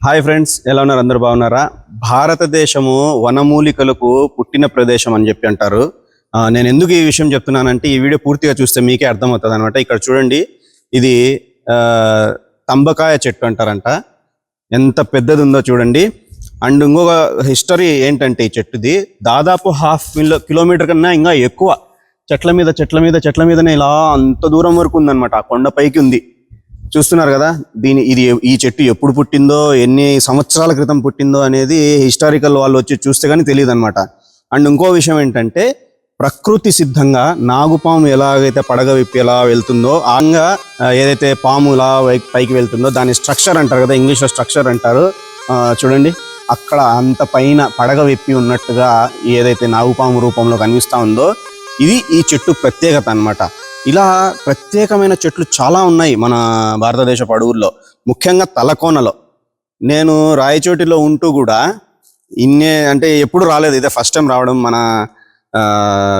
Hi friends ఎలా ఉన్నారు? అందరు బాగున్నారా? భారతదేశము వనమూలికలకు పుట్టిన ప్రదేశం అని చెప్పి అంటారు. నేను ఎందుకు ఈ విషయం చెప్తున్నానంటే ఈ వీడియో పూర్తిగా చూస్తే మీకే అర్థమవుతుంది అనమాట ఇక్కడ చూడండి ఇది ఆ, తంబకాయ చెట్టు అంటారంట. ఎంత పెద్దది ఉందో చూడండి. అండ్ ఇంకొక హిస్టరీ ఏంటంటే ఈ చెట్టుది దాదాపు హాఫ్ కిలో కిలోమీటర్ కన్నా ఇంకా ఎక్కువ. చెట్ల మీద చెట్ల మీద చెట్ల మీదనే ఇలా అంత దూరం వరకు ఉందన్నమాట. ఆ కొండ పైకి ఉంది. చూస్తున్నారు కదా దీని ఇది ఈ చెట్టు ఎప్పుడు పుట్టిందో ఎన్ని సంవత్సరాల క్రితం పుట్టిందో అనేది హిస్టారికల్ వాళ్ళు వచ్చి చూస్తే కానీ తెలియదు అనమాట అండ్ ఇంకో విషయం ఏంటంటే ప్రకృతి సిద్ధంగా నాగుపాము ఎలాగైతే పడగ విప్పి ఎలా వెళ్తుందో ఆంగా ఏదైతే పాము ఇలా పైకి వెళ్తుందో దాని స్ట్రక్చర్ అంటారు కదా ఇంగ్లీష్లో స్ట్రక్చర్ అంటారు. ఆ, చూడండి అక్కడ అంత పైన పడగ విప్పి ఉన్నట్టుగా ఏదైతే నాగుపాము రూపంలో కనిపిస్తా ఉందో ఇది ఈ చెట్టు ప్రత్యేకత అన్నమాట. ఇలా ప్రత్యేకమైన చెట్లు చాలా ఉన్నాయి మన భారతదేశపు అడవుల్లో ముఖ్యంగా తలకోనలో. నేను రాయచోటిలో ఉంటూ కూడా ఇన్నే అంటే ఎప్పుడు రాలేదు. ఇదే ఫస్ట్ టైం రావడం మన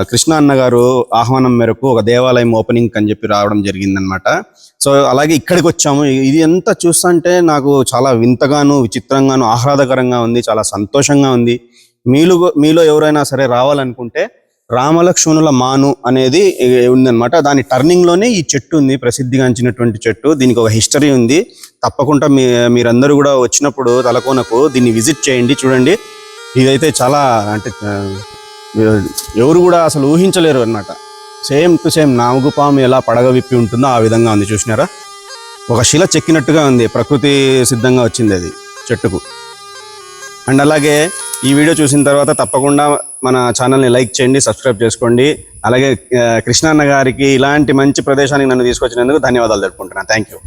కృష్ణ అన్న గారు ఆహ్వానం మేరకు ఒక దేవాలయం ఓపెనింగ్ అని చెప్పి రావడం జరిగిందనమాట సో అలాగే ఇక్కడికి వచ్చాము. ఇది ఎంత చూస్తుంటే నాకు చాలా వింతగాను విచిత్రంగాను ఆహ్లాదకరంగా ఉంది చాలా సంతోషంగా ఉంది. మీలో మీలో ఎవరైనా సరే రావాలనుకుంటే రామలక్ష్మణుల మాను అనేది ఉందన్నమాట. దాని టర్నింగ్లోనే ఈ చెట్టు ఉంది ప్రసిద్ధిగాంచినటువంటి చెట్టు. దీనికి ఒక హిస్టరీ ఉంది. తప్పకుండా మీ మీరందరూ కూడా వచ్చినప్పుడు తలకోనకు దీన్ని విజిట్ చేయండి చూడండి. ఇదైతే చాలా అంటే ఎవరు కూడా అసలు ఊహించలేరు అన్నమాట. సేమ్ టు సేమ్ నాగుపాము ఎలా పడగ విప్పి ఉంటుందో ఆ విధంగా ఉంది చూసినారా? ఒక శిల చెక్కినట్టుగా ఉంది ప్రకృతి సిద్ధంగా వచ్చింది అది చెట్టుకు. అండ్ అలాగే ఈ వీడియో చూసిన తర్వాత తప్పకుండా మన ఛానల్ని లైక్ చేయండి సబ్స్క్రైబ్ చేసుకోండి. అలాగే కృష్ణాన్న కృష్ణన్న గారికి ఇలాంటి మంచి ప్రదేశానికి నన్ను తీసుకొచ్చినందుకు ధన్యవాదాలు తెలుపుకుంటున్నాను థ్యాంక్ యూ.